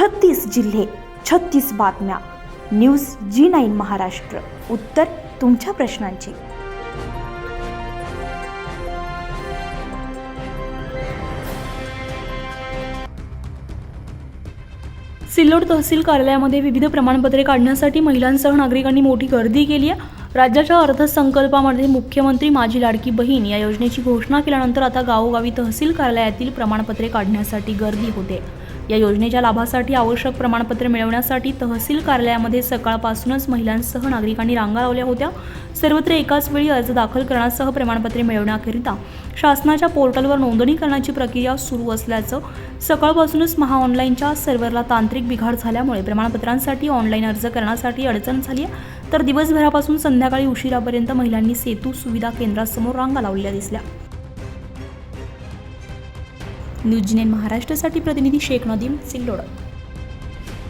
छत्तीस जिल्हे छत्तीस बातम्या. News G nine Maharashtra. उत्तर तुमच्या प्रश्नांची. सिल्लोड तहसील कार्यालयामध्ये विविध प्रमाणपत्रे काढण्यासाठी महिलांसह नागरिकांनी मोठी गर्दी केली आहे. राज्याच्या अर्थसंकल्पामध्ये मुख्यमंत्री माझी लाडकी बहीण या योजनेची घोषणा केल्यानंतर आता गावोगावी तहसील कार्यालयातील प्रमाणपत्रे काढण्यासाठी गर्दी होते. या योजनेच्या लाभासाठी आवश्यक प्रमाणपत्र मिळवण्यासाठी तहसील कार्यालयामध्ये सकाळपासूनच महिलांसह नागरिकांनी रांगा लावल्या होत्या. सर्वत्र एकाच वेळी अर्ज दाखल करण्यासह प्रमाणपत्रे मिळवण्याकरिता शासनाच्या पोर्टलवर नोंदणी करण्याची प्रक्रिया सुरू असल्याचं सकाळपासूनच महाऑनलाईनच्या सर्व्हरला तांत्रिक बिघाड झाल्यामुळे प्रमाणपत्रांसाठी ऑनलाईन अर्ज करण्यासाठी अडचण झाली आहे. तर दिवसभरापासून संध्याकाळी उशिरापर्यंत महिलांनी सेतू सुविधा केंद्रासमोर रांगा लावलेल्या दिसल्या. न्यूज महाराष्ट्रासाठी प्रतिनिधी शेख नदीम सिल्लोडा